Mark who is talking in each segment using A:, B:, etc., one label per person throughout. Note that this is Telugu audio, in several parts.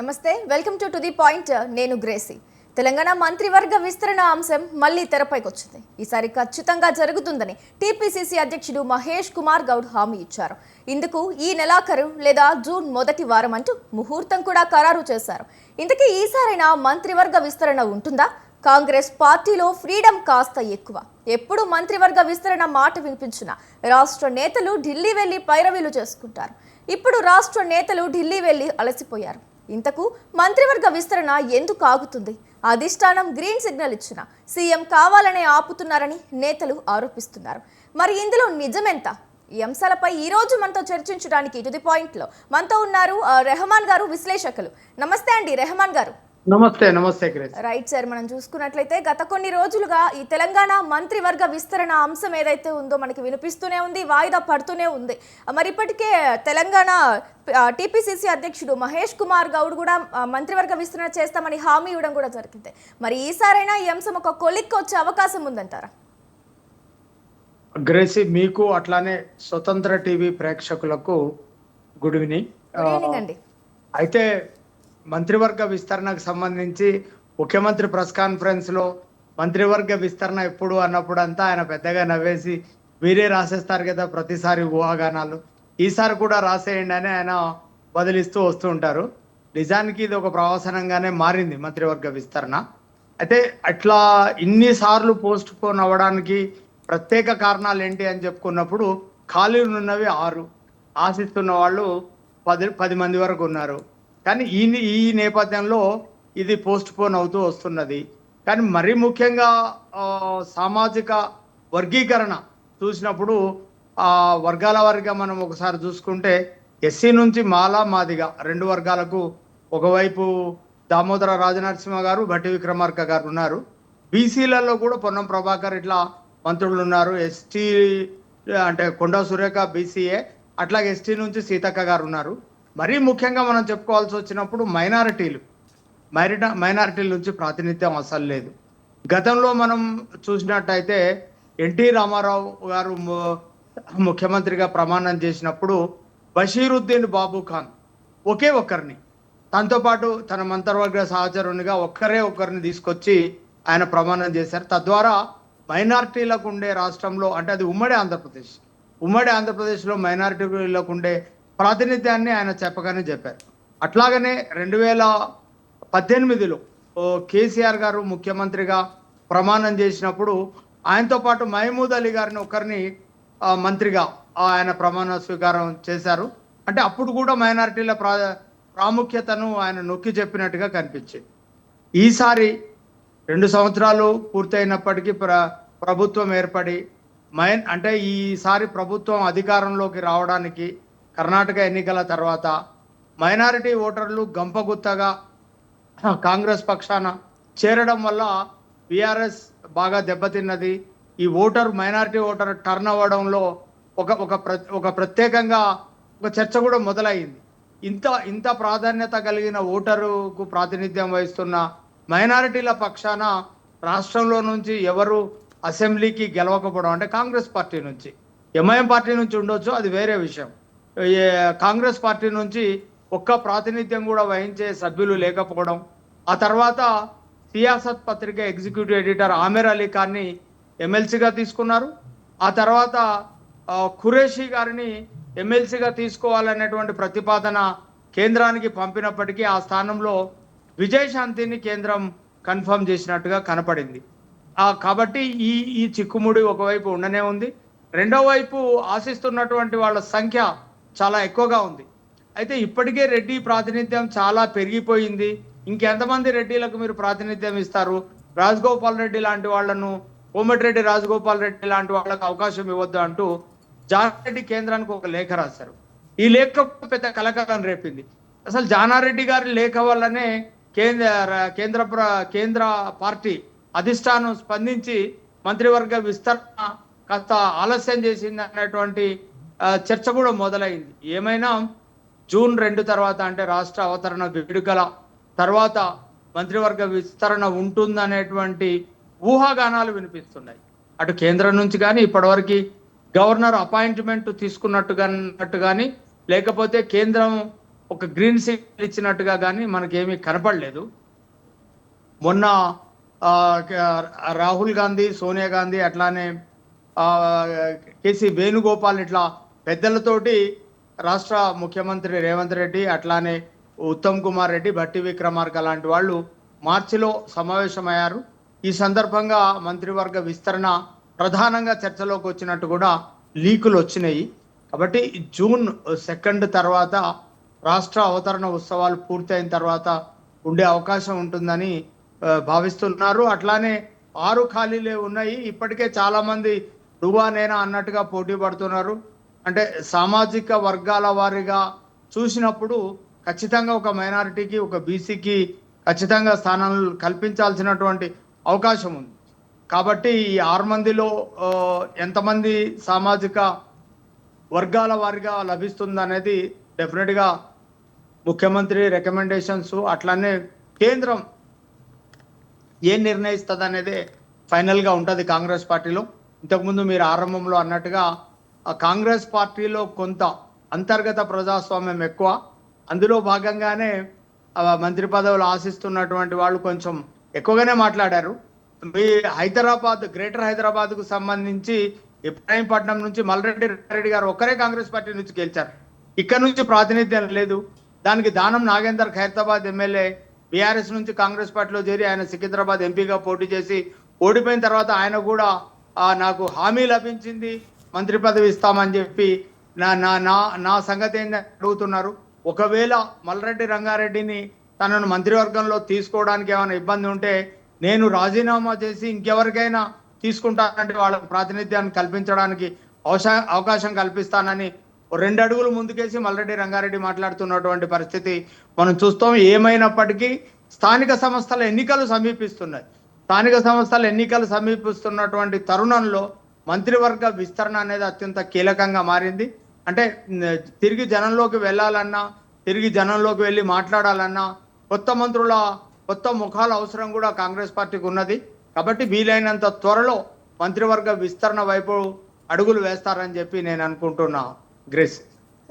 A: నమస్తే welcome to to the point. నేను గ్రేసీ. తెలంగాణ మంత్రివర్గ విస్తరణ అంశం మళ్ళీ తెరపైకి వచ్చింది ఈసారి ఖచ్చితంగా జరుగుతుందని టీపీసీసీ అధ్యక్షుడు మహేష్ కుమార్ గౌడ్ హామీ ఇచ్చారు. ఇందుకు ఈ నెలాఖరు లేదా జూన్ మొదటి వారం అంటూ ముహూర్తం కూడా ఖరారు చేశారు. ఇంతకీ ఈసారైనా మంత్రివర్గ విస్తరణ ఉంటుందా? కాంగ్రెస్ పార్టీలో ఫ్రీడమ్ కాస్త ఎక్కువ. ఎప్పుడు మంత్రివర్గ విస్తరణ మాట వినిపించినా రాష్ట్ర నేతలు ఢిల్లీ వెళ్ళి పైరవీలు చేసుకుంటారు. ఇప్పుడు రాష్ట్ర నేతలు ఢిల్లీ వెళ్ళి అలసిపోయారు. ఇంతకు మంత్రివర్గ విస్తరణ ఎందుకు ఆగుతుంది? అధిష్టానం గ్రీన్ సిగ్నల్ ఇచ్చిన సీఎం కావాలనే ఆపుతున్నారని నేతలు ఆరోపిస్తున్నారు. మరి ఇందులో నిజమెంత? ఈ అంశాలపై ఈ రోజు మనతో చర్చించడానికి టు ది పాయింట్లో మనతో ఉన్నారు ఆ, రెహమాన్ గారు విశ్లేషకులు. నమస్తే అండి రెహమాన్ గారు.
B: నమస్తే నమస్తే
A: రైట్ సార్ మనం చూసుకున్నట్లయితే గత కొన్ని రోజులుగా ఈ తెలంగాణ మంత్రివర్గ విస్తరణ అంశం ఏదైతే ఉందో మనకి వినిపిస్తూనే ఉంది వాయిదా పడుతూనే ఉంది. మరి ఇప్పటికే తెలంగాణ టీపీసీసీ అధ్యక్షుడు మహేష్ కుమార్ గౌడ్ కూడా మంత్రివర్గ విస్తరణ చేస్తామని హామీ ఇవ్వడం కూడా జరిగింది. మరి ఈసారైనా ఈ అంశం ఒక కొలిక్కి వచ్చే అవకాశం ఉందంటారా?
B: గ్రేసి మీకు అట్లానే స్వతంత్ర టీవీ ప్రేక్షకులకు గుడ్ ఈవినింగ్.
A: గుడ్ ఈవినింగ్ అండి.
B: అయితే మంత్రివర్గ విస్తరణకు సంబంధించి ముఖ్యమంత్రి ప్రెస్ కాన్ఫరెన్స్లో మంత్రివర్గ విస్తరణ ఎప్పుడు అన్నప్పుడు అంతా ఆయన పెద్దగా నవ్వేసి మీరే రాసేస్తారు కదా ప్రతిసారి ఊహాగానాలు. ఈసారి కూడా రాసేయండి అని ఆయన బదిలిస్తూ వస్తూ ఉంటారు. నిజానికి ఇది ఒక ప్రవాసనంగానే మారింది మంత్రివర్గ విస్తరణ. అయితే అట్లా ఇన్నిసార్లు పోస్ట్ పోన్ అవ్వడానికి ప్రత్యేక కారణాలు ఏంటి అని చెప్పుకున్నప్పుడు ఖాళీలు ఉన్నవి ఆరు. ఆశిస్తున్న వాళ్ళు పది పది మంది వరకు ఉన్నారు. కానీ ఈ ఈ నేపథ్యంలో ఇది పోస్ట్ పోన్ అవుతూ వస్తున్నది. కానీ మరీ ముఖ్యంగా సామాజిక వర్గీకరణ చూసినప్పుడు ఆ వర్గాల వారిగా మనం ఒకసారి చూసుకుంటే ఎస్సీ నుంచి మాలా మాదిగా రెండు వర్గాలకు ఒకవైపు దామోదర రాజనరసింహ గారు భట్టి విక్రమార్క గారు ఉన్నారు. బీసీలలో కూడా పొన్నం ప్రభాకర్ ఇట్లా మంత్రులు ఉన్నారు. ఎస్టీ అంటే కొండా సురేఖ బీసీఏ అట్లాగే ఎస్టీ నుంచి సీతక్క గారు ఉన్నారు. మరీ ముఖ్యంగా మనం చెప్పుకోవాల్సి వచ్చినప్పుడు మైనారిటీలు. మైరిట మైనారిటీల నుంచి ప్రాతినిధ్యం అసలు లేదు. గతంలో మనం చూసినట్టయితే ఎన్టీ రామారావు గారు ముఖ్యమంత్రిగా ప్రమాణం చేసినప్పుడు బషీరుద్దీన్ బాబు ఖాన్ ఒకే ఒక్కరిని తనతో పాటు తన మంత్రవర్గ సహచరునిగా ఒక్కరే ఒక్కరిని తీసుకొచ్చి ఆయన ప్రమాణం చేశారు. తద్వారా మైనారిటీలకు ఉండే రాష్ట్రంలో అంటే అది ఉమ్మడి ఆంధ్రప్రదేశ్. ఉమ్మడి ఆంధ్రప్రదేశ్లో మైనారిటీలకు ఉండే ప్రాతినిధ్యాన్ని ఆయన చెప్పగానే చెప్పారు. అట్లాగనే రెండు వేల పద్దెనిమిదిలో ఓ కేసీఆర్ గారు ముఖ్యమంత్రిగా ప్రమాణం చేసినప్పుడు ఆయనతో పాటు మహమూద్ అలీ గారిని ఒకరిని మంత్రిగా ఆయన ప్రమాణ స్వీకారం చేశారు. అంటే అప్పుడు కూడా మైనారిటీల ప్రా ప్రాముఖ్యతను ఆయన నొక్కి చెప్పినట్టుగా కనిపించింది. ఈసారి రెండు సంవత్సరాలు పూర్తయినప్పటికీ ప్ర ప్రభుత్వం ఏర్పడి మైన్ అంటే ఈసారి ప్రభుత్వం అధికారంలోకి రావడానికి కర్ణాటక ఎన్నికల తర్వాత మైనారిటీ ఓటర్లు గంపగుత్తగా కాంగ్రెస్ పక్షాన చేరడం వల్ల బీఆర్ఎస్ బాగా దెబ్బతిన్నది. ఈ ఓటర్ మైనారిటీ ఓటర్ టర్న్ అవ్వడంలో ఒక ఒక ప్ర- ఒక ప్రత్యేకంగా ఒక చర్చ కూడా మొదలైంది. ఇంత ఇంత ప్రాధాన్యత కలిగిన ఓటరుకు ప్రాతినిధ్యం వహిస్తున్న మైనారిటీల పక్షాన రాష్ట్రంలో నుంచి ఎవరు అసెంబ్లీకి గెలవకపోవడం అంటే కాంగ్రెస్ పార్టీ నుంచి. ఎంఐఎం పార్టీ నుంచి ఉండొచ్చు అది వేరే విషయం. కాంగ్రెస్ పార్టీ నుంచి ఒక్క ప్రాతినిధ్యం కూడా వహించే సభ్యులు లేకపోవడం ఆ తర్వాత సియాసత్ పత్రిక ఎగ్జిక్యూటివ్ ఎడిటర్ ఆమెర్ అలీ ఖాన్ని ఎమ్మెల్సీగా తీసుకున్నారు. ఆ తర్వాత ఖురేషి గారిని ఎమ్మెల్సీగా తీసుకోవాలనేటువంటి ప్రతిపాదన కేంద్రానికి పంపినప్పటికీ ఆ స్థానంలో విజయశాంతిని కేంద్రం కన్ఫర్మ్ చేసినట్టుగా కనపడింది. కాబట్టి ఈ ఈ చిక్కుముడి ఒకవైపు ఉండనే ఉంది. రెండో వైపు ఆశిస్తున్నటువంటి వాళ్ళ సంఖ్య చాలా ఎక్కువగా ఉంది. అయితే ఇప్పటికే రెడ్డి ప్రాతినిధ్యం చాలా పెరిగిపోయింది. ఇంకెంతమంది రెడ్డిలకు మీరు ప్రాతినిధ్యం ఇస్తారు? రాజగోపాల్ రెడ్డి లాంటి వాళ్ళను కోమటిరెడ్డి రాజగోపాల్ రెడ్డి లాంటి వాళ్ళకు అవకాశం ఇవ్వద్దు అంటూ జానారెడ్డి కేంద్రానికి ఒక లేఖ రాశారు. ఈ లేఖ పెద్ద కలకలం రేపింది. అసలు జానారెడ్డి గారి లేఖ వల్లనే కేంద్ర కేంద్ర ప్ర- కేంద్ర పార్టీ అధిష్టానం స్పందించి మంత్రివర్గ విస్తరణ కాస్త ఆలస్యం చేసింది అనేటువంటి చర్చ కూడా మొదలైంది. ఏమైనా జూన్ రెండు తర్వాత అంటే రాష్ట్ర అవతరణ వేడుకల తర్వాత మంత్రివర్గ విస్తరణ ఉంటుందనేటువంటి ఊహాగానాలు వినిపిస్తున్నాయి. అటు కేంద్రం నుంచి కానీ ఇప్పటివరకు గవర్నర్ అపాయింట్మెంట్ తీసుకున్నట్టుగా అన్నట్టు కానీ లేకపోతే కేంద్రం ఒక గ్రీన్ సిగ్నల్ ఇచ్చినట్టుగా కానీ మనకేమీ కనపడలేదు. మొన్న రాహుల్ గాంధీ సోనియా గాంధీ అట్లానే కేసీ వేణుగోపాల్ ఇట్లా పెద్దలతోటి రాష్ట్ర ముఖ్యమంత్రి రేవంత్ రెడ్డి అట్లానే ఉత్తమ్ కుమార్ రెడ్డి భట్టి విక్రమార్క లాంటి వాళ్ళు మార్చిలో సమావేశమయ్యారు. ఈ సందర్భంగా మంత్రివర్గ విస్తరణ ప్రధానంగా చర్చలోకి వచ్చినట్టు కూడా లీకులు వచ్చినాయి. కాబట్టి జూన్ సెకండ్ తర్వాత రాష్ట్ర అవతరణ ఉత్సవాలు పూర్తయిన తర్వాత ఉండే అవకాశం ఉంటుందని భావిస్తున్నారు. అట్లానే ఆరు ఖాళీలే ఉన్నాయి. ఇప్పటికే చాలామంది రువా నువ్వా నేనా అన్నట్టుగా పోటీ పడుతున్నారు. అంటే సామాజిక వర్గాల వారిగా చూసినప్పుడు ఖచ్చితంగా ఒక మైనారిటీకి ఒక బీసీకి ఖచ్చితంగా స్థానాలు కల్పించాల్సినటువంటి అవకాశం ఉంది. కాబట్టి ఈ ఆరు మందిలో ఎంతమంది సామాజిక వర్గాల వారిగా లభిస్తుంది అనేది డెఫినెట్గా ముఖ్యమంత్రి రికమెండేషన్స్ అట్లానే కేంద్రం ఏం నిర్ణయిస్తుంది అనేది ఫైనల్గా ఉంటుంది కాంగ్రెస్ పార్టీలో. ఇంతకుముందు మీరు ఆరంభంలో అన్నట్టుగా కాంగ్రెస్ పార్టీలో కొంత అంతర్గత ప్రజాస్వామ్యం ఎక్కువ. అందులో భాగంగానే మంత్రి పదవులు ఆశిస్తున్నటువంటి వాళ్ళు కొంచెం ఎక్కువగానే మాట్లాడారు. మీ హైదరాబాద్ గ్రేటర్ హైదరాబాద్కు సంబంధించి ఇబ్రాహీంపట్నం నుంచి మల్రెడ్డి రెడ్డి గారు ఒక్కరే కాంగ్రెస్ పార్టీ నుంచి గెలిచారు. ఇక్కడ నుంచి ప్రాతినిధ్యం లేదు. దానికి దానం నాగేందర్ ఖైరతాబాద్ ఎమ్మెల్యే బీఆర్ఎస్ నుంచి కాంగ్రెస్ పార్టీలో చేరి ఆయన సికింద్రాబాద్ ఎంపీగా పోటీ చేసి ఓడిపోయిన తర్వాత ఆయన కూడా నాకు హామీ లభించింది. మంత్రి పదవి ఇస్తామని చెప్పి నా నా నా నా సంగతి ఏంటని అడుగుతున్నారు. ఒకవేళ మల్రెడ్డి రంగారెడ్డిని తనను మంత్రివర్గంలో తీసుకోవడానికి ఏమైనా ఇబ్బంది ఉంటే నేను రాజీనామా చేసి ఇంకెవరికైనా తీసుకుంటానంటే వాళ్ళ ప్రాతినిధ్యాన్ని కల్పించడానికి అవసా అవకాశం కల్పిస్తానని ఓ రెండు అడుగులు ముందుకేసి మల్రెడ్డి రంగారెడ్డి మాట్లాడుతున్నటువంటి పరిస్థితి మనం చూస్తాం. ఏమైనప్పటికీ స్థానిక సంస్థల ఎన్నికలు సమీపిస్తున్నాయి. స్థానిక సంస్థల ఎన్నికలు సమీపిస్తున్నటువంటి తరుణంలో మంత్రివర్గ విస్తరణ అనేది అత్యంత కీలకంగా మారింది. అంటే తిరిగి జనంలోకి వెళ్ళాలన్నా తిరిగి జనంలోకి వెళ్ళి మాట్లాడాలన్నా కొత్త మంత్రుల కొత్త ముఖాల అవసరం కూడా కాంగ్రెస్ పార్టీకి ఉన్నది. కాబట్టి వీలైనంత త్వరలో మంత్రివర్గ విస్తరణ వైపు అడుగులు వేస్తారని చెప్పి నేను అనుకుంటున్నా. గ్రేస్.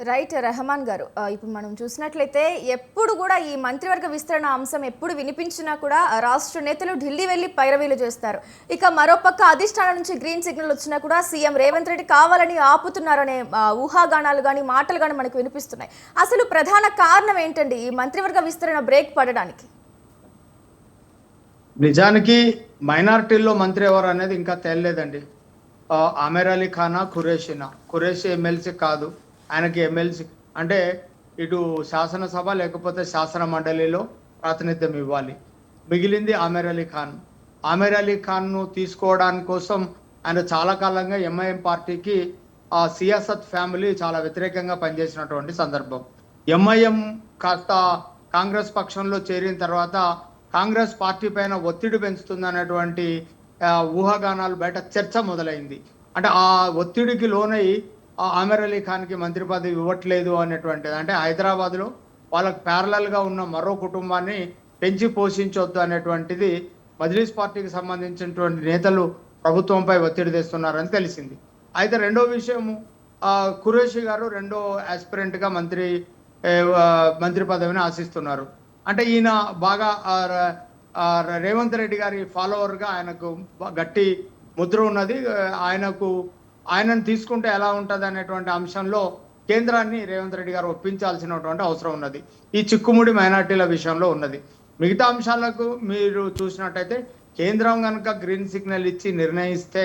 A: రైట్ రెహమాన్ గారు ఇప్పుడు మనం చూసినట్లయితే ఎప్పుడు కూడా ఈ మంత్రివర్గ విస్తరణ అంశం ఎప్పుడు వినిపించినా కూడా రాష్ట్ర నేతలు ఢిల్లీ వెళ్ళి పైరవీలు చేస్తారు. ఇక మరోపక్క అధిష్టానం నుంచి గ్రీన్ సిగ్నల్ వచ్చినా కూడా సీఎం రేవంత్ రెడ్డి కావాలని ఆపుతున్నారనే ఊహాగానాలు కానీ మాటలు కానీ మనకు వినిపిస్తున్నాయి. అసలు ప్రధాన కారణం ఏంటండి ఈ మంత్రివర్గ విస్తరణ బ్రేక్ పడడానికి?
B: నిజానికి మైనార్టీల్లో మంత్రి ఎవరు అనేది ఇంకా తేలలేదండి. ఆ, ఆమెర్ అలీ ఖానా ఖురేషినా. ఖురేషి ఎమ్మెల్సీ కాదు. ఆయనకి ఎమ్మెల్సీ అంటే ఇటు శాసనసభ లేకపోతే శాసన మండలిలో ప్రాతినిధ్యం ఇవ్వాలి. మిగిలింది ఆమెర్ అలీ ఖాన్. ఆమెర్ అలీ ఖాన్ను తీసుకోవడానికి కోసం ఆయన చాలా కాలంగా ఎంఐఎం పార్టీకి ఆ సియాసత్ ఫ్యామిలీ చాలా వ్యతిరేకంగా పనిచేసినటువంటి సందర్భం. ఎంఐఎం కాస్త కాంగ్రెస్ పక్షంలో చేరిన తర్వాత కాంగ్రెస్ పార్టీ పైన ఒత్తిడి పెంచుతుందనేటువంటి ఊహాగానాలు బయట చర్చ మొదలైంది. అంటే ఆ ఒత్తిడికి లోనై ఆమెర్ అలీ ఖాన్కి మంత్రి పదవి ఇవ్వట్లేదు అనేటువంటిది. అంటే హైదరాబాద్లో వాళ్ళకు ప్యారలల్గా ఉన్న మరో కుటుంబాన్ని పెంచి పోషించవద్దు అనేటువంటిది మజ్లిస్ పార్టీకి సంబంధించినటువంటి నేతలు ప్రభుత్వంపై ఒత్తిడి తెస్తున్నారని తెలిసింది. అయితే రెండో విషయము ఖురేషి గారు రెండో యాస్పిరెంట్గా మంత్రి మంత్రి పదవిని ఆశిస్తున్నారు. అంటే ఈయన బాగా రేవంత్ రెడ్డి గారి ఫాలోవర్గా ఆయనకు గట్టి ముద్ర ఉన్నది. ఆయనకు ఆయనను తీసుకుంటే ఎలా ఉంటుంది అనేటువంటి అంశంలో కేంద్రాన్ని రేవంత్ రెడ్డి గారు ఒప్పించాల్సినటువంటి అవసరం ఉన్నది. ఈ చిక్కుముడి మైనార్టీల విషయంలో ఉన్నది. మిగతా అంశాలకు మీరు చూసినట్టయితే కేంద్రం కనుక గ్రీన్ సిగ్నల్ ఇచ్చి నిర్ణయిస్తే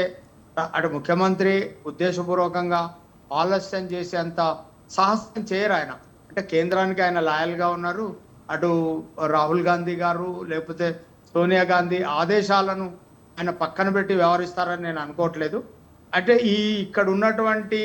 B: అటు ముఖ్యమంత్రి ఉద్దేశపూర్వకంగా ఆలస్యం చేసేంత సాహసం చేయరు ఆయన. అంటే కేంద్రానికి ఆయన లాయల్గా ఉన్నారు. అటు రాహుల్ గాంధీ గారు లేకపోతే సోనియా గాంధీ ఆదేశాలను ఆయన పక్కన పెట్టి వ్యవహరిస్తారని నేను అనుకోవట్లేదు. అంటే ఈ ఇక్కడ ఉన్నటువంటి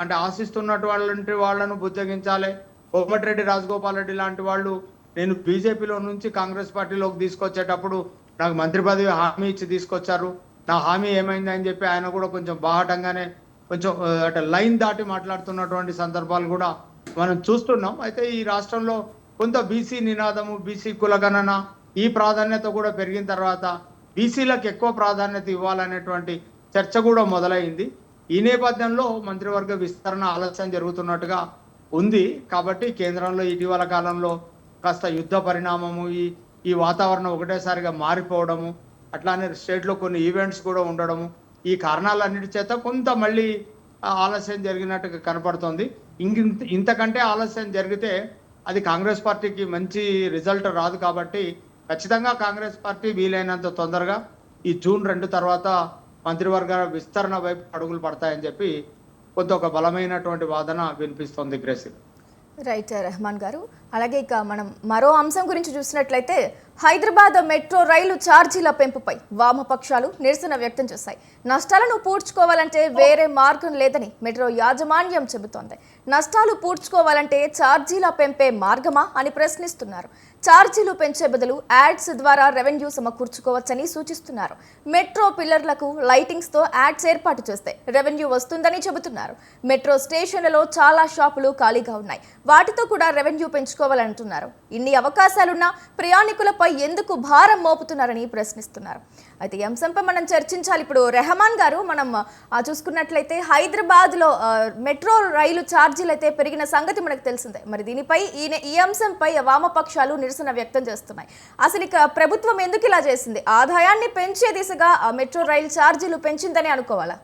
B: అంటే ఆశిస్తున్నటువంటి వాళ్ళను బుజ్జగించాలి. కోమటిరెడ్డి రాజగోపాల్ రెడ్డి లాంటి వాళ్ళు నేను బీజేపీలో నుంచి కాంగ్రెస్ పార్టీలోకి తీసుకొచ్చేటప్పుడు నాకు మంత్రి పదవి హామీ ఇచ్చి తీసుకొచ్చారు. నా హామీ ఏమైంది అని చెప్పి ఆయన కూడా కొంచెం బాహటంగానే కొంచెం అంటే లైన్ దాటి మాట్లాడుతున్నటువంటి సందర్భాలు కూడా మనం చూస్తున్నాం. అయితే ఈ రాష్ట్రంలో కొంత బీసీ నినాదము బీసీ కులగణన ఈ ప్రాధాన్యత కూడా పెరిగిన తర్వాత బీసీలకు ఎక్కువ ప్రాధాన్యత ఇవ్వాలనేటువంటి చర్చ కూడా మొదలైంది. ఈ నేపథ్యంలో మంత్రివర్గ విస్తరణ ఆలస్యం జరుగుతున్నట్టుగా ఉంది. కాబట్టి కేంద్రంలో ఇటీవల కాలంలో కాస్త యుద్ధ పరిణామము ఈ ఈ వాతావరణం ఒకటేసారిగా మారిపోవడము అట్లానే స్టేట్లో కొన్ని ఈవెంట్స్ కూడా ఉండడము ఈ కారణాలన్నిటి చేత కొంత మళ్ళీ ఆలస్యం జరిగినట్టుగా కనపడుతోంది. ఇంక ఇంతకంటే ఆలస్యం జరిగితే అది కాంగ్రెస్ పార్టీకి మంచి రిజల్ట్ రాదు కాబట్టి ఖచ్చితంగా కాంగ్రెస్ పార్టీ వీలైనంత తొందరగా ఈ జూన్ రెండు తర్వాత మంత్రివర్గ విస్తరణ వైపు అడుగులు పడతాయని చెప్పి కొంత ఒక బలమైనటువంటి వాదన వినిపిస్తోంది గ్రేసి.
A: రైట్ రెహమాన్ గారు. అలాగే ఇక మనం మరో అంశం గురించి చూసినట్లయితే హైదరాబాద్ మెట్రో రైలు ఛార్జీల పెంపుపై వామపక్షాలు నిరసన వ్యక్తం చేశాయి. నష్టాలను పూడ్చుకోవాలంటే వేరే మార్గం లేదని మెట్రో యాజమాన్యం చెబుతోంది. నష్టాలు పూడ్చుకోవాలంటే ఛార్జీల పెంపే మార్గమా అని ప్రశ్నిస్తున్నారు. ఛార్జీలు పెంచే బదులు యాడ్స్ ద్వారా రెవెన్యూ సమకూర్చుకోవచ్చని సూచిస్తున్నారు. మెట్రో పిల్లర్లకు లైటింగ్స్తో యాడ్స్ ఏర్పాటు చేస్తే రెవెన్యూ వస్తుందని చెబుతున్నారు. మెట్రో స్టేషన్లలో చాలా షాపులు ఖాళీగా ఉన్నాయి. వాటితో కూడా రెవెన్యూ పెంచుకోవాలంటున్నారు. ఇన్ని అవకాశాలున్నా ప్రయాణికులపై ఎందుకు భారం మోపుతున్నారని ప్రశ్నిస్తున్నారు. అయితే ఈ అంశంపై మనం చర్చించాలి. ఇప్పుడు రెహమాన్ గారు మనం చూసుకున్నట్లయితే హైదరాబాద్లో మెట్రో రైలు ఛార్జీలు అయితే పెరిగిన సంగతి మనకు తెలిసిందే. మరి దీనిపై ఈయన ఈ అంశంపై వామపక్షాలు నిరసన వ్యక్తం చేస్తున్నాయి. అసలు ఇక ప్రభుత్వం ఎందుకు ఇలా చేసింది? ఆదాయాన్ని పెంచే దిశగా మెట్రో రైలు ఛార్జీలు పెంచిందని అనుకోవాలా?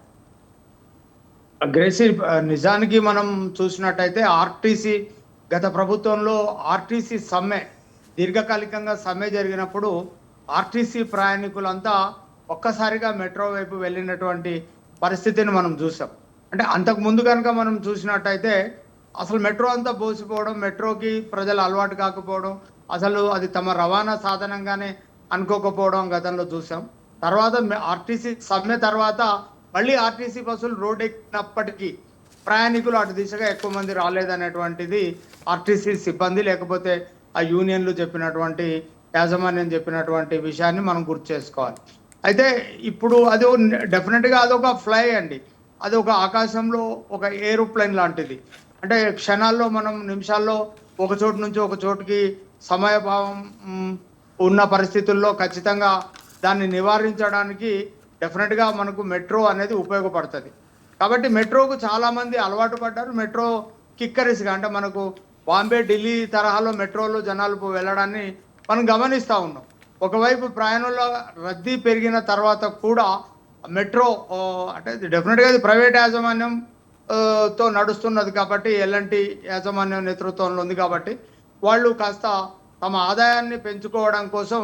B: గ్రేసి నిజానికి మనం చూసినట్టయితే ఆర్టీసీ గత ప్రభుత్వంలో ఆర్టీసీ సమ్మె దీర్ఘకాలికంగా సమ్మె జరిగినప్పుడు ఆర్టీసీ ప్రయాణికులంతా ఒక్కసారిగా మెట్రో వైపు వెళ్ళినటువంటి పరిస్థితిని మనం చూసాం. అంటే అంతకు ముందు కనుక మనం చూసినట్టయితే అసలు మెట్రో అంతా పోసిపోవడం మెట్రోకి ప్రజలు అలవాటు కాకపోవడం అసలు అది తమ రవాణా సాధనంగానే అనుకోకపోవడం గతంలో చూసాం. తర్వాత ఆర్టీసీ సమ్మె తర్వాత మళ్ళీ ఆర్టీసీ బస్సులు రోడ్ ఎక్కినప్పటికీ ప్రయాణికులు అటు దిశగా ఎక్కువ మంది రాలేదనేటువంటిది ఆర్టీసీ సిబ్బంది లేకపోతే ఆ యూనియన్లు చెప్పినటువంటి యాజమాన్యం చెప్పినటువంటి విషయాన్ని మనం గుర్తు చేసుకోవాలి. అయితే ఇప్పుడు అది డెఫినెట్గా అదొక ఫ్లై అండి. అది ఒక ఆకాశంలో ఒక ఏరోప్లేన్ లాంటిది. అంటే క్షణాల్లో మనం నిమిషాల్లో ఒక చోటు నుంచి ఒక చోటుకి సమయభావం ఉన్న పరిస్థితుల్లో ఖచ్చితంగా దాన్ని నివారించడానికి డెఫినెట్గా మనకు మెట్రో అనేది ఉపయోగపడుతుంది. కాబట్టి మెట్రోకు చాలామంది అలవాటు పడ్డారు. మెట్రో కిక్కరిసిగా అంటే మనకు బాంబే ఢిల్లీ తరహాలో మెట్రోలో జనాలు వెళ్ళడాన్ని మనం గమనిస్తూ ఉన్నాం. ఒకవైపు ప్రయాణంలో రద్దీ పెరిగిన తర్వాత కూడా మెట్రో అంటే డెఫినెట్గా ఇది ప్రైవేట్ యాజమాన్యం తో నడుస్తున్నది కాబట్టి ఎల్ఎన్టీ యాజమాన్యం నేతృత్వంలో ఉంది కాబట్టి వాళ్ళు కాస్త తమ ఆదాయాన్ని పెంచుకోవడం కోసం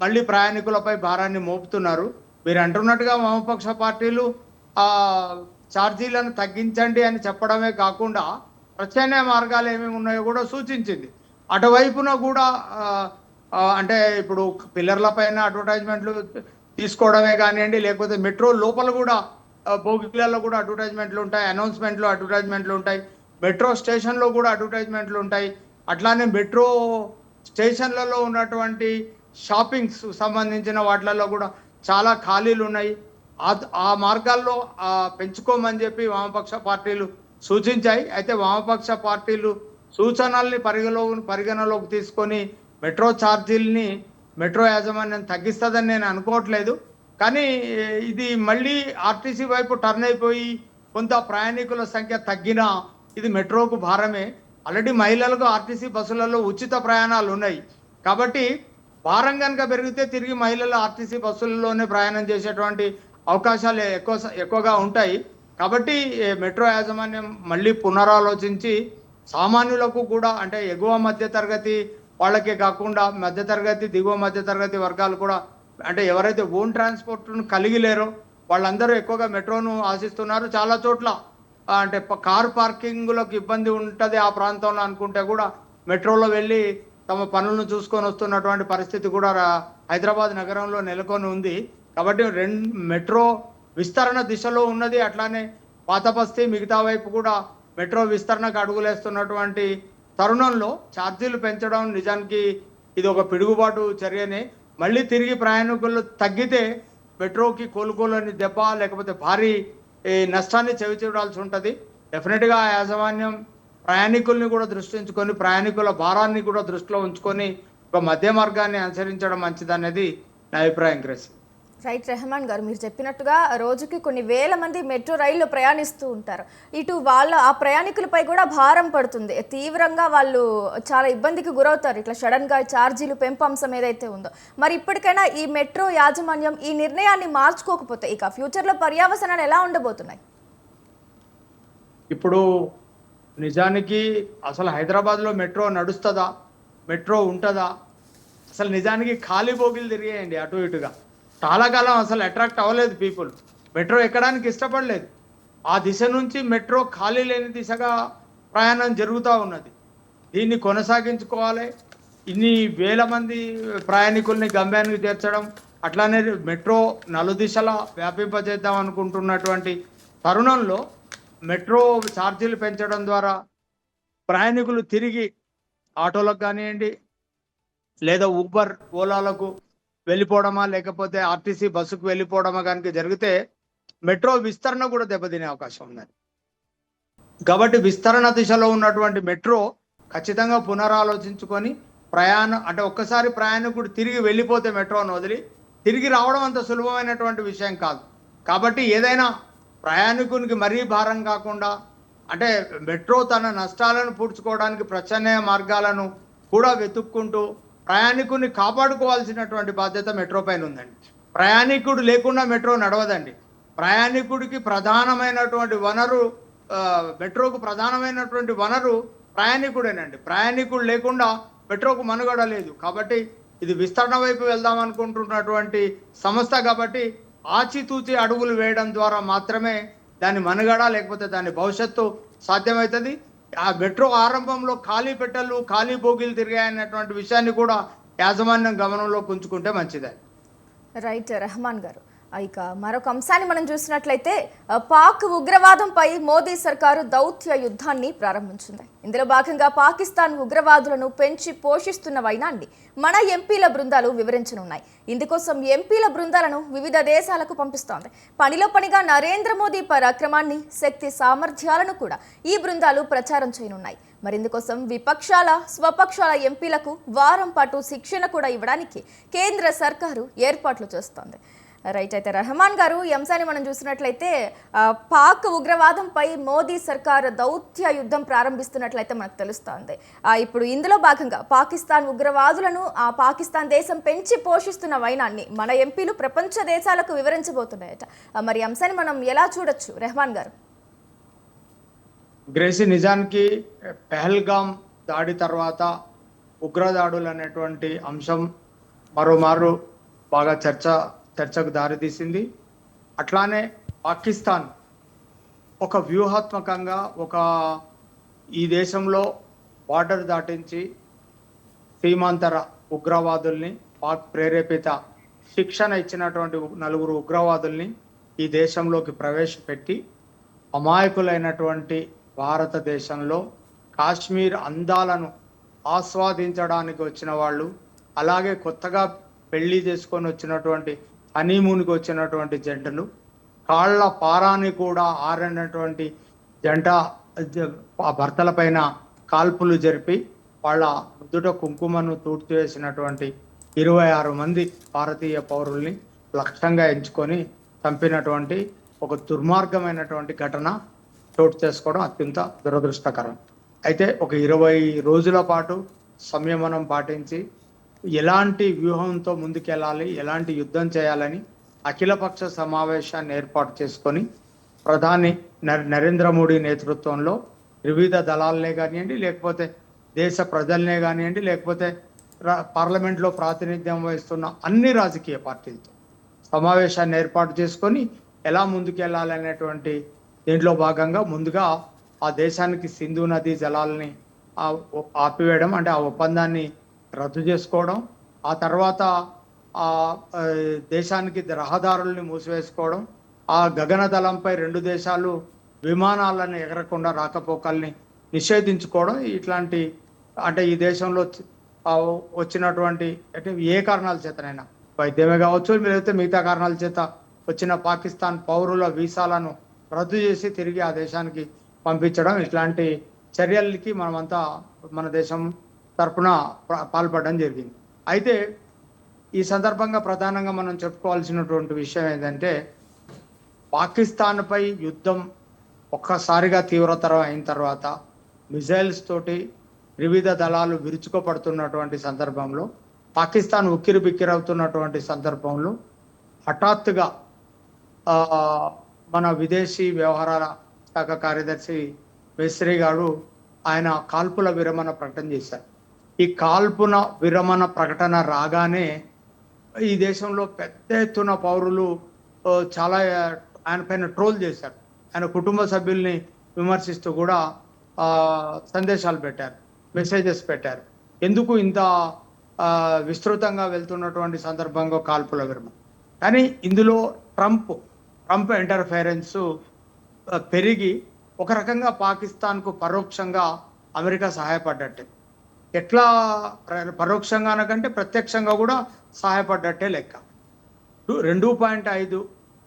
B: మళ్ళీ ప్రయాణికులపై భారాన్ని మోపుతున్నారు. మీరు అంటున్నట్టుగా వామపక్ష పార్టీలు ఆ ఛార్జీలను తగ్గించండి అని చెప్పడమే కాకుండా ప్రత్యామ్నాయ మార్గాలు ఏమేమి ఉన్నాయో కూడా సూచించింది. అటువైపున కూడా అంటే ఇప్పుడు పిల్లర్ల పైన అడ్వర్టైజ్మెంట్లు తీసుకోవడమే కానివ్వండి లేకపోతే మెట్రో లోపల కూడా బోగిలలో కూడా అడ్వర్టైజ్మెంట్లు ఉంటాయి అనౌన్స్మెంట్లు అడ్వర్టైజ్మెంట్లు ఉంటాయి మెట్రో స్టేషన్లో కూడా అడ్వర్టైజ్మెంట్లు ఉంటాయి. అట్లానే మెట్రో స్టేషన్లలో ఉన్నటువంటి షాపింగ్స్ సంబంధించిన వాటిలలో కూడా చాలా ఖాళీలు ఉన్నాయి. ఆ- మార్గాల్లో పెంచుకోమని చెప్పి వామపక్ష పార్టీలు సూచించాయి. అయితే వామపక్ష పార్టీలు సూచనల్ని పరిగణలో పరిగణలోకి తీసుకొని మెట్రో ఛార్జీలని మెట్రో యాజమాన్యం తగ్గిస్తుందని నేను అనుకోవట్లేదు. కానీ ఇది మళ్ళీ ఆర్టీసీ వైపు టర్న్ అయిపోయి కొంత ప్రయాణికుల సంఖ్య తగ్గినా ఇది మెట్రోకు భారమే. ఆల్రెడీ మహిళలకు ఆర్టీసీ బస్సులలో ఉచిత ప్రయాణాలు ఉన్నాయి. కాబట్టి భారం కనుక పెరిగితే తిరిగి మహిళలు ఆర్టీసీ బస్సులలోనే ప్రయాణం చేసేటువంటి అవకాశాలు ఎక్కువ ఎక్కువగా ఉంటాయి. కాబట్టి మెట్రో యాజమాన్యం మళ్ళీ పునరాలోచించి సామాన్యులకు కూడా అంటే ఎగువ మధ్య తరగతి వాళ్ళకే కాకుండా మధ్యతరగతి దిగువ మధ్య తరగతి వర్గాలు కూడా అంటే ఎవరైతే ఓన్ ట్రాన్స్పోర్ట్ను కలిగి లేరో వాళ్ళందరూ ఎక్కువగా మెట్రోను ఆశిస్తున్నారు. చాలా చోట్ల అంటే కార్ పార్కింగ్లకు ఇబ్బంది ఉంటుంది ఆ ప్రాంతంలో అనుకుంటే కూడా మెట్రోలో వెళ్ళి తమ పనులను చూసుకొని వస్తున్నటువంటి పరిస్థితి కూడా హైదరాబాద్ నగరంలో నెలకొని ఉంది. కాబట్టి రెండు మెట్రో విస్తరణ దిశలో ఉన్నది. అట్లానే పాతపస్తి మిగతా వైపు కూడా మెట్రో విస్తరణకు అడుగులేస్తున్నటువంటి తరుణంలో ఛార్జీలు పెంచడం నిజానికి ఇది ఒక పిడుగుబాటు చర్యనే. మళ్ళీ తిరిగి ప్రయాణికులు తగ్గితే మెట్రోకి కోలుకోలేని దెబ్బ లేకపోతే భారీ ఈ, నష్టాన్ని చవిచూడాల్సి ఉంటుంది. డెఫినెట్గా యాజమాన్యం ప్రయాణికుల్ని కూడా దృష్టి ఉంచుకొని ప్రయాణికుల భారాన్ని కూడా దృష్టిలో ఉంచుకొని ఒక మధ్య మార్గాన్ని అనుసరించడం మంచిదనేది నా అభిప్రాయం గ్రేసి.
A: రైట్ రెహమాన్ గారు మీరు చెప్పినట్టుగా రోజుకి కొన్ని వేల మంది మెట్రో రైల్లో ప్రయాణిస్తూ ఉంటారు. ఇటు వాళ్ళ ఆ ప్రయాణికులపై కూడా భారం పడుతుంది. తీవ్రంగా వాళ్ళు చాలా ఇబ్బందికి గురవుతారు. ఇట్లా సడన్గా ఛార్జీలు పెంపు అంశం ఏదైతే ఉందో. మరి ఇప్పటికైనా ఈ మెట్రో యాజమాన్యం ఈ నిర్ణయాన్ని మార్చుకోకపోతే ఇక ఫ్యూచర్లో పర్యావసనాలు ఎలా ఉండబోతున్నాయి?
B: ఇప్పుడు నిజానికి అసలు హైదరాబాద్లో మెట్రో నడుస్తుందా? మెట్రో ఉంటుందా? అసలు నిజానికి ఖాళీ బోగిలు తిరిగాయండి అటు ఇటుగా. చాలా కాలం అసలు అట్రాక్ట్ అవ్వలేదు పీపుల్ మెట్రో ఎక్కడానికి ఇష్టపడలేదు. ఆ దిశ నుంచి మెట్రో ఖాళీ లేని దిశగా ప్రయాణం జరుగుతూ ఉన్నది. దీన్ని కొనసాగించుకోవాలి. ఇన్ని వేల మంది ప్రయాణికుల్ని గమ్యానికి చేర్చడం అట్లానే మెట్రో నలుదిశలా వ్యాపింపజేద్దాం అనుకుంటున్నటువంటి తరుణంలో మెట్రో ఛార్జీలు పెంచడం ద్వారా ప్రయాణికులు తిరిగి ఆటోలకు కానివ్వండి లేదా ఊబర్ ఓలాలకు వెళ్ళిపోవడమా? లేకపోతే ఆర్టీసీ బస్సుకు వెళ్ళిపోవడమా కనుక జరిగితే మెట్రో విస్తరణ కూడా దెబ్బతినే అవకాశం ఉందండి కాబట్టి విస్తరణ దిశలో ఉన్నటువంటి మెట్రో ఖచ్చితంగా పునరాలోచించుకొని ప్రయాణం అంటే ఒక్కసారి ప్రయాణికుడు తిరిగి వెళ్ళిపోతే మెట్రోను వదిలి తిరిగి రావడం అంత సులభమైనటువంటి విషయం కాదు. కాబట్టి ఏదైనా ప్రయాణికునికి మరీ భారం కాకుండా అంటే మెట్రో తన నష్టాలను పూడ్చుకోవడానికి ప్రత్యామ్నాయ మార్గాలను కూడా వెతుక్కుంటూ ప్రయాణికుని కాపాడుకోవాల్సినటువంటి బాధ్యత మెట్రో పైన ఉందండి. ప్రయాణికుడు లేకుండా మెట్రో నడవదండి. ప్రయాణికుడికి ప్రధానమైనటువంటి వనరు మెట్రోకు ప్రధానమైనటువంటి వనరు ప్రయాణికుడేనండి. ప్రయాణికుడు లేకుండా మెట్రోకు మనుగడ లేదు. కాబట్టి ఇది విస్తరణ వైపు వెళ్దాం అనుకుంటున్నటువంటి సంస్థ కాబట్టి ఆచితూచి అడుగులు వేయడం ద్వారా మాత్రమే దాని మనుగడ లేకపోతే దాని భవిష్యత్తు సాధ్యమవుతుంది. ఆ మెట్రో ఆరంభంలో ఖాళీ పెట్టెలు ఖాళీ బోగీలు తిరిగాయన్నటువంటి విషయాన్ని కూడా యాజమాన్యం గమనంలో ఉంచుకుంటే మంచిదే.
A: రైట్ రెహమాన్ గారు. ఇక మరొక అంశాన్ని మనం చూసినట్లయితే పాక్ ఉగ్రవాదంపై మోదీ సర్కారు దౌత్య యుద్ధాన్ని ప్రారంభించింది. ఇందులో భాగంగా పాకిస్తాన్ ఉగ్రవాదులను పెంచి పోషిస్తున్న వైనాన్ని మన ఎంపీల బృందాలు వివరించనున్నాయి. ఇందుకోసం ఎంపీల బృందాలను వివిధ దేశాలకు పంపిస్తోంది. పనిలో పనిగా నరేంద్ర మోదీ పరాక్రమాన్ని శక్తి సామర్థ్యాలను కూడా ఈ బృందాలు ప్రచారం చేయనున్నాయి. మరి ఇందుకోసం విపక్షాల స్వపక్షాల ఎంపీలకు వారం పాటు శిక్షణ కూడా ఇవ్వడానికి కేంద్ర సర్కారు ఏర్పాట్లు చేస్తోంది. రైట్ అయితే రెహమాన్ గారు ఈ అంశాన్ని మనం చూసినట్లయితే పాక్ ఉగ్రవాదంపై మోదీ సర్కార్ దౌత్య యుద్ధం ప్రారంభిస్తున్నట్లయితే మనకు తెలుస్తోంది. ఇప్పుడు ఇందులో భాగంగా పాకిస్తాన్ ఉగ్రవాదులను ఆ పాకిస్తాన్ దేశం పెంచి పోషిస్తున్న వైనాన్ని మన ఎంపీలు ప్రపంచ దేశాలకు వివరించబోతున్నాయట. మరి అంశాన్ని మనం ఎలా చూడొచ్చు? రెహమాన్ గారు.
B: గ్రేసి నిజానికి పెహల్గామ్ దాడి తర్వాత ఉగ్రదాడులు అనేటువంటి అంశం మరోమారు బాగా చర్చ చర్చకు దారితీసింది. అట్లానే పాకిస్తాన్ ఒక వ్యూహాత్మకంగా ఒక ఈ దేశంలో బార్డర్ దాటించి సీమాంతర ఉగ్రవాదుల్ని పాక్ ప్రేరేపిత శిక్షణ ఇచ్చినటువంటి నలుగురు ఉగ్రవాదుల్ని ఈ దేశంలోకి ప్రవేశపెట్టి అమాయకులైనటువంటి భారతదేశంలో కాశ్మీర్ అందాలను ఆస్వాదించడానికి వచ్చిన వాళ్ళు అలాగే కొత్తగా పెళ్ళి చేసుకొని వచ్చినటువంటి హనీమూన్కి వచ్చినటువంటి జంటలు కాళ్ళ పారాన్ని కూడా ఆరినటువంటి జంట భర్తల పైన కాల్పులు జరిపి వాళ్ళ ముద్దుట కుంకుమను తూడ్చివేసినటువంటి ఇరవై ఆరు మంది భారతీయ పౌరుల్ని లక్ష్యంగా ఎంచుకొని చంపినటువంటి ఒక దుర్మార్గమైనటువంటి ఘటన చోటు చేసుకోవడం అత్యంత దురదృష్టకరం. అయితే ఒక ఇరవై రోజుల పాటు సంయమనం పాటించి ఎలాంటి వ్యూహంతో ముందుకెళ్ళాలి ఎలాంటి యుద్ధం చేయాలని అఖిలపక్ష సమావేశాన్ని ఏర్పాటు చేసుకొని ప్రధాని నరేంద్ర మోడీ నేతృత్వంలో వివిధ దళాలనే కానివ్వండి లేకపోతే దేశ ప్రజలనే కానివ్వండి లేకపోతే రా- పార్లమెంట్లో ప్రాతినిధ్యం వహిస్తున్న అన్ని రాజకీయ పార్టీలతో సమావేశాన్ని ఏర్పాటు చేసుకొని ఎలా ముందుకెళ్ళాలనేటువంటి దీంట్లో భాగంగా ముందుగా ఆ దేశానికి సింధు నది జలాలని ఆపివేయడం అంటే ఆ ఒప్పందాన్ని రద్దు చేసుకోవడం ఆ తర్వాత ఆ దేశానికి రహదారుల్ని మూసివేసుకోవడం ఆ గగనదళంపై రెండు దేశాలు విమానాలను ఎగరకుండా రాకపోకల్ని నిషేధించుకోవడం ఇట్లాంటి అంటే ఈ దేశంలో వచ్చినటువంటి అంటే ఏ కారణాల చేతనైనా. వైద్యమే కావచ్చు లేకపోతే మిగతా కారణాల చేత వచ్చిన పాకిస్తాన్ పౌరుల వీసాలను రద్దు చేసి తిరిగి ఆ దేశానికి పంపించడం ఇట్లాంటి చర్యలకి మనమంతా మన దేశం తరఫున పాల్పడడం జరిగింది. అయితే ఈ సందర్భంగా ప్రధానంగా మనం చెప్పుకోవాల్సినటువంటి విషయం ఏంటంటే పాకిస్తాన్పై యుద్ధం ఒక్కసారిగా తీవ్రతరం అయిన తర్వాత మిజైల్స్ తోటి వివిధ దళాలు విరుచుకుపడుతున్నటువంటి సందర్భంలో పాకిస్తాన్ ఉక్కిరి బిక్కిరవుతున్నటువంటి సందర్భంలో హఠాత్తుగా మన విదేశీ వ్యవహారాల శాఖ కార్యదర్శి మిస్త్రీ గారు ఆయన కాల్పుల విరమణ ప్రకటన చేశారు. ఈ కాల్పున విరమణ ప్రకటన రాగానే ఈ దేశంలో పెద్ద ఎత్తున పౌరులు చాలా ఆయన పైన ట్రోల్ చేశారు. ఆయన కుటుంబ సభ్యుల్ని విమర్శిస్తూ కూడా సందేశాలు పెట్టారు మెసేజెస్ పెట్టారు. ఎందుకు ఇంత విస్తృతంగా వెళ్తున్నటువంటి సందర్భంగా కాల్పుల విరమణ? కానీ ఇందులో ట్రంప్ ట్రంప్ ఇంటర్ఫెరెన్స్ పెరిగి ఒక రకంగా పాకిస్తాన్కు పరోక్షంగా అమెరికా సహాయపడ్డట్టే. ఎట్లా పరోక్షంగా అనకంటే ప్రత్యక్షంగా కూడా సహాయపడ్డట్టే లెక్క. రెండు పాయింట్ ఐదు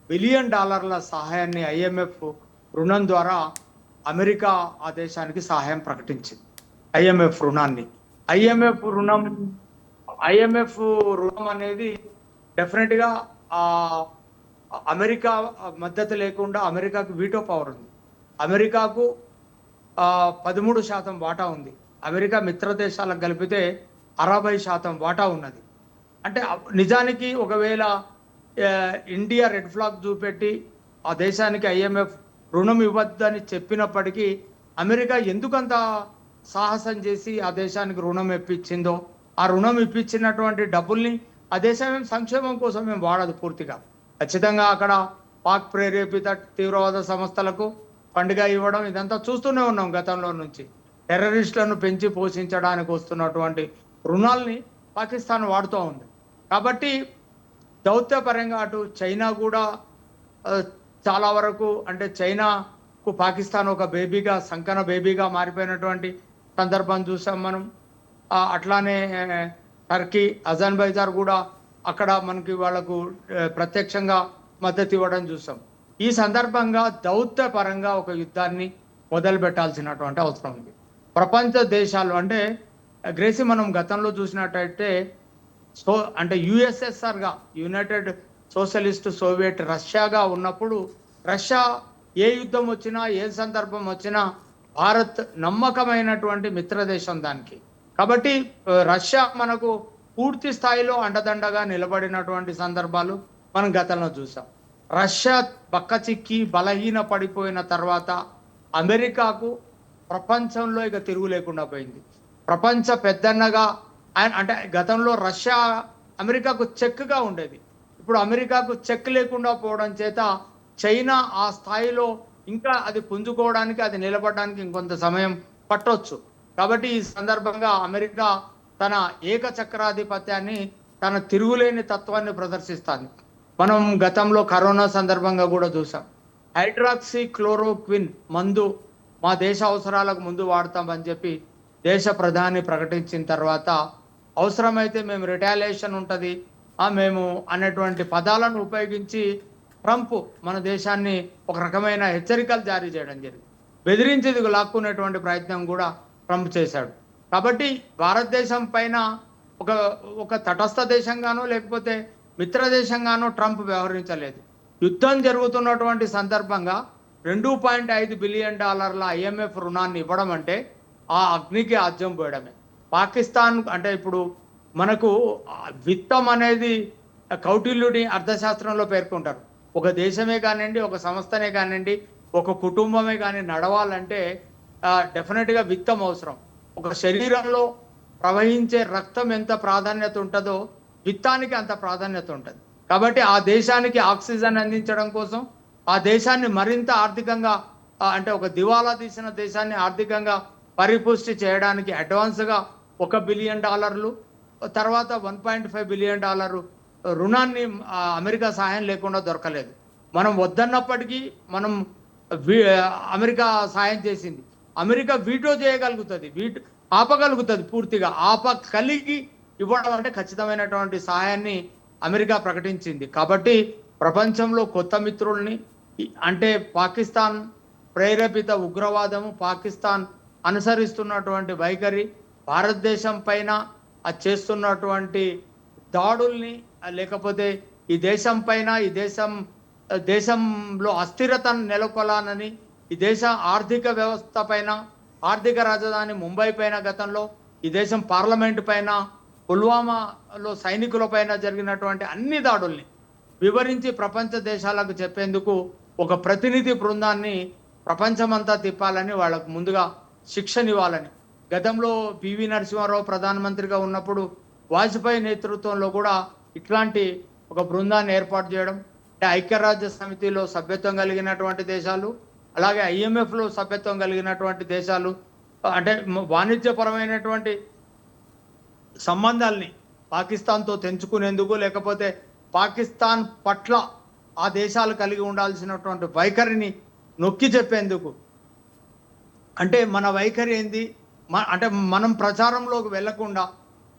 B: బిలియన్ డాలర్ల సహాయాన్ని ఐఎంఎఫ్ రుణం ద్వారా అమెరికా ఆ దేశానికి సహాయం ప్రకటించింది. ఐఎంఎఫ్ రుణాన్ని. ఐఎంఎఫ్ రుణం ఐఎంఎఫ్ రుణం అనేది డెఫినెట్గా ఆ అమెరికా మద్దతు లేకుండా అమెరికాకు వీటో పవర్ ఉంది. అమెరికాకు పదమూడు శాతం వాటా ఉంది. అమెరికా మిత్ర దేశాలకు కలిపితే అరవై శాతం వాటా ఉన్నది. అంటే నిజానికి ఒకవేళ ఇండియా రెడ్ ఫ్లాగ్ చూపెట్టి ఆ దేశానికి ఐఎంఎఫ్ రుణం ఇవ్వద్దని చెప్పినప్పటికీ అమెరికా ఎందుకంత సాహసం చేసి ఆ దేశానికి రుణం ఇప్పించిందో ఆ రుణం ఇప్పించినటువంటి డబ్బుల్ని ఆ దేశం సంక్షేమం కోసం మేము వాడదు పూర్తిగా. ఖచ్చితంగా అక్కడ పాక్ ప్రేరేపిత తీవ్రవాద సంస్థలకు పండుగ ఇవ్వడం ఇదంతా చూస్తూనే ఉన్నాం గతంలో నుంచి. టెర్రరిస్టులను పెంచి పోషించడానికి వస్తున్నటువంటి రుణాల్ని పాకిస్తాన్ వాడుతూ ఉంది. కాబట్టి దౌత్యపరంగా అటు చైనా కూడా చాలా వరకు అంటే చైనాకు పాకిస్తాన్ ఒక బేబీగా సంకన బేబీగా మారిపోయినటువంటి సందర్భం చూసాం మనం. అట్లానే టర్కీ టర్కీ అజర్బైజాన్ కూడా అక్కడ మనకి వాళ్ళకు ప్రత్యక్షంగా మద్దతు ఇవ్వడం చూసాం. ఈ సందర్భంగా దౌత్యపరంగా ఒక యుద్ధాన్ని మొదలు పెట్టాల్సినటువంటి అవసరం ఉంది. ప్రపంచ దేశాలు అంటే గ్రేసి మనం గతంలో చూసినట్టయితే సో అంటే యుఎస్ఎస్ఆర్గా యునైటెడ్ సోషలిస్ట్ సోవియట్ రష్యాగా ఉన్నప్పుడు రష్యా ఏ యుద్ధం వచ్చినా ఏ సందర్భం వచ్చినా భారత్ నమ్మకమైనటువంటి మిత్ర దేశం దానికి. కాబట్టి రష్యా మనకు పూర్తి స్థాయిలో అండదండగా నిలబడినటువంటి సందర్భాలు మనం గతంలో చూసాం. రష్యా బక్క చిక్కి బలహీన పడిపోయిన తర్వాత అమెరికాకు ప్రపంచంలో ఇక తిరుగు లేకుండా పోయింది. ప్రపంచ పెద్దన్నగా ఆయన అంటే గతంలో రష్యా అమెరికాకు చెక్గా ఉండేది. ఇప్పుడు అమెరికాకు చెక్ లేకుండా పోవడం చేత చైనా ఆ స్థాయిలో ఇంకా అది పుంజుకోవడానికి అది నిలబడడానికి ఇంకొంత సమయం పట్టవచ్చు కాబట్టి ఈ సందర్భంగా అమెరికా తన ఏకచక్రాధిపత్యాన్ని తన తిరుగులేని తత్వాన్ని ప్రదర్శిస్తుంది. మనం గతంలో కరోనా సందర్భంగా కూడా చూసాం. హైడ్రాక్సీ క్లోరోక్విన్ మందు మా దేశ అవసరాలకు ముందు వాడతామని చెప్పి దేశ ప్రధాని ప్రకటించిన తర్వాత అవసరమైతే మేము రిటాలియేషన్ ఉంటుంది. ఆ మేము అనేటువంటి పదాలను ఉపయోగించి ట్రంప్ మన దేశాన్ని ఒక రకమైన హెచ్చరికలు జారీ చేయడం జరిగింది. బెదిరించేది లాక్కునేటువంటి ప్రయత్నం కూడా ట్రంప్ చేశాడు. కాబట్టి భారతదేశం పైన ఒక ఒక తటస్థ దేశంగానో లేకపోతే మిత్ర దేశంగానో ట్రంప్ వ్యవహరించలేదు. యుద్ధం జరుగుతున్నటువంటి సందర్భంగా రెండు పాయింట్ ఐదు బిలియన్ డాలర్ల ఐఎంఎఫ్ రుణాన్ని ఇవ్వడం అంటే ఆ అగ్నికి ఆజ్యం పోయడమే. పాకిస్తాన్ అంటే ఇప్పుడు మనకు విత్తం అనేది కౌటిల్యుడి అర్థశాస్త్రంలో పేర్కొంటారు. ఒక దేశమే కానివ్వండి ఒక సంస్థనే కానివ్వండి ఒక కుటుంబమే కానీ నడవాలంటే డెఫినెట్గా విత్తం అవసరం. ఒక శరీరంలో ప్రవహించే రక్తం ఎంత ప్రాధాన్యత ఉంటుందో విత్తానికి అంత ప్రాధాన్యత ఉంటుంది. కాబట్టి ఆ దేశానికి ఆక్సిజన్ అందించడం కోసం ఆ దేశాన్ని మరింత ఆర్థికంగా అంటే ఒక దివాలా తీసిన దేశాన్ని ఆర్థికంగా పరిపుష్టి చేయడానికి అడ్వాన్స్గా ఒక బిలియన్ డాలర్లు తర్వాత one point five billion dollar రుణాన్ని అమెరికా సహాయం లేకుండా దొరకలేదు. మనం వద్దన్నప్పటికీ మనం అమెరికా సహాయం చేసింది. అమెరికా వీటో చేయగలుగుతుంది వీటో ఆపగలుగుతుంది పూర్తిగా. ఆప కలిగి ఇవ్వడం అంటే ఖచ్చితమైనటువంటి సహాయాన్ని అమెరికా ప్రకటించింది. కాబట్టి ప్రపంచంలో కొత్త మిత్రుల్ని అంటే పాకిస్తాన్ ప్రేరేపిత ఉగ్రవాదము పాకిస్తాన్ అనుసరిస్తున్నటువంటి వైఖరి భారతదేశం పైన అది చేస్తున్నటువంటి దాడుల్ని లేకపోతే ఈ దేశం పైన ఈ దేశం దేశంలో అస్థిరతను నెలకొలానని ఈ దేశ ఆర్థిక వ్యవస్థ పైన ఆర్థిక రాజధాని ముంబై పైన గతంలో ఈ దేశం పార్లమెంట్ పైన పుల్వామాలో సైనికుల పైన జరిగినటువంటి అన్ని దాడుల్ని వివరించి ప్రపంచ దేశాలకు చెప్పేందుకు ఒక ప్రతినిధి బృందాన్ని ప్రపంచమంతా తిప్పాలని వాళ్ళకు ముందుగా శిక్షనివ్వాలని. గతంలో పివి నరసింహారావు ప్రధానమంత్రిగా ఉన్నప్పుడు వాజ్పేయి నేతృత్వంలో కూడా ఇట్లాంటి ఒక బృందాన్ని ఏర్పాటు చేయడం అంటే ఐక్యరాజ్య సమితిలో సభ్యత్వం కలిగినటువంటి దేశాలు అలాగే ఐఎంఎఫ్లో సభ్యత్వం కలిగినటువంటి దేశాలు అంటే వాణిజ్యపరమైనటువంటి సంబంధాల్ని పాకిస్తాన్తో తెంచుకునేందుకు లేకపోతే పాకిస్తాన్ పట్ల ఆ దేశాలు కలిగి ఉండాల్సినటువంటి వైఖరిని నొక్కి చెప్పేందుకు. అంటే మన వైఖరి ఏంది? మ- అంటే మనం ప్రచారంలోకి వెళ్ళకుండా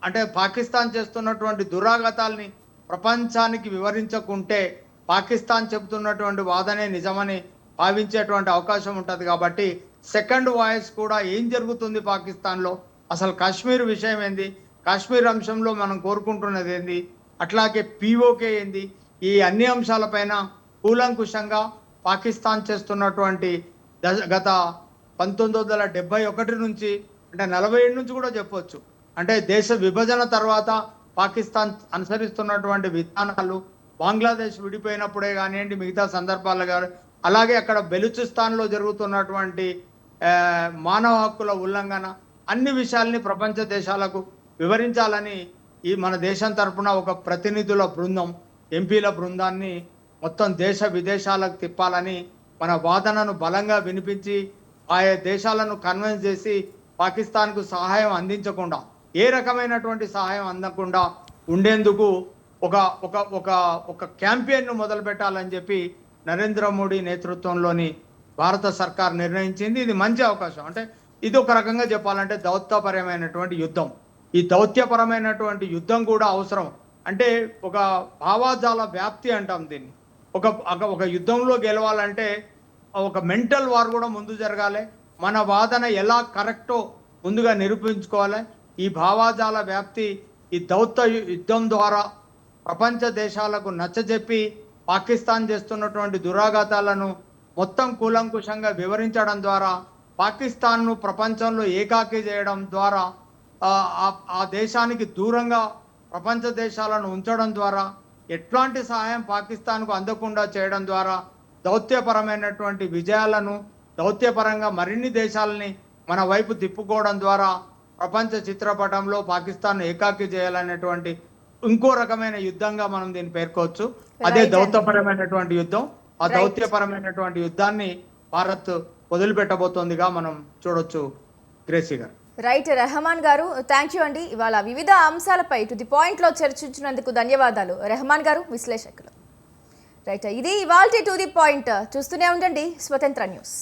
B: అంటే పాకిస్తాన్ చేస్తున్నటువంటి దురాగతాల్ని ప్రపంచానికి వివరించకుంటే పాకిస్తాన్ చెబుతున్నటువంటి వాదనే నిజమని భావించేటువంటి అవకాశం ఉంటుంది కాబట్టి సెకండ్ వాయిస్ కూడా ఏం జరుగుతుంది పాకిస్తాన్లో? అసలు కాశ్మీర్ విషయం ఏంది? కాశ్మీర్ అంశంలో మనం కోరుకుంటున్నది ఏంది? అట్లాగే పీఓకే ఏంది? ఈ అన్ని అంశాలపైన కూలంకుషంగా పాకిస్తాన్ చేస్తున్నటువంటి దశ- గత పంతొమ్మిది వందల డెబ్బై ఒకటి నుంచి అంటే నలభై ఏడు నుంచి కూడా చెప్పొచ్చు. అంటే దేశ విభజన తర్వాత పాకిస్తాన్ అనుసరిస్తున్నటువంటి విధానాలు బంగ్లాదేశ్ విడిపోయినప్పుడే కానివ్వండి మిగతా సందర్భాలు కానీ అలాగే అక్కడ బెలుచిస్తాన్లో జరుగుతున్నటువంటి మానవ హక్కుల ఉల్లంఘన అన్ని విషయాల్ని ప్రపంచ దేశాలకు వివరించాలని ఈ మన దేశం తరపున ఒక ప్రతినిధుల బృందం ఎంపీల బృందాన్ని మొత్తం దేశ విదేశాలకు తిప్పాలని మన వాదనను బలంగా వినిపించి ఆయా దేశాలను కన్విన్స్ చేసి పాకిస్తాన్కు సహాయం అందించకుండా ఏ రకమైనటువంటి సహాయం అందకుండా ఉండేందుకు ఒక ఒక ఒక ఒక క్యాంపెయిన్ను మొదలు పెట్టాలని చెప్పి నరేంద్ర మోడీ నేతృత్వంలోని భారత సర్కార్ నిర్ణయించింది. ఇది మంచి అవకాశం. అంటే ఇది ఒక రకంగా చెప్పాలంటే దౌత్యపరమైనటువంటి యుద్ధం. ఈ దౌత్యపరమైనటువంటి యుద్ధం కూడా అవసరం. అంటే ఒక భావాజాల వ్యాప్తి అంటాం దీన్ని. ఒక ఒక- యుద్ధంలో గెలవాలంటే ఒక మెంటల్ వార్ కూడా ముందు జరగాలి. మన వాదన ఎలా కరెక్టో ముందుగా నిరూపించుకోవాలి. ఈ భావాజాల వ్యాప్తి ఈ దౌత్య యుద్ధం ద్వారా ప్రపంచ దేశాలకు నచ్చజెప్పి పాకిస్తాన్ చేస్తున్నటువంటి దురాఘాతాలను మొత్తం కూలంకుషంగా వివరించడం ద్వారా పాకిస్తాన్ను ప్రపంచంలో ఏకాకి చేయడం ద్వారా ఆ- దేశానికి దూరంగా ప్రపంచ దేశాలను ఉంచడం ద్వారా ఎట్లాంటి సహాయం పాకిస్తాన్కు అందకుండా చేయడం ద్వారా దౌత్యపరమైనటువంటి విజయాలను దౌత్యపరంగా మరిన్ని దేశాలని మన వైపు తిప్పుకోవడం ద్వారా ప్రపంచ చిత్రపటంలో పాకిస్తాన్ ఏకాకి చేయాలనేటువంటి ఇంకో రకమైన యుద్ధంగా మనం దీన్ని పేర్కోవచ్చు అదే. దౌత్యపరమైనటువంటి యుద్ధం ఆ. దౌత్యపరమైనటువంటి యుద్ధాన్ని భారత్ వదిలిపెట్టబోతోందిగా మనం చూడొచ్చు గ్రేసీ గారు
A: రైట్ రెహమాన్ గారు థ్యాంక్ యూ అండి. ఇవాళ వివిధ అంశాలపై టు ది పాయింట్లో చర్చించినందుకు ధన్యవాదాలు. రెహమాన్ గారు విశ్లేషకులు. రైట్ ఇది ఇవాల్టి టు ది పాయింట్ చూస్తూనే ఉండండి. స్వతంత్ర న్యూస్.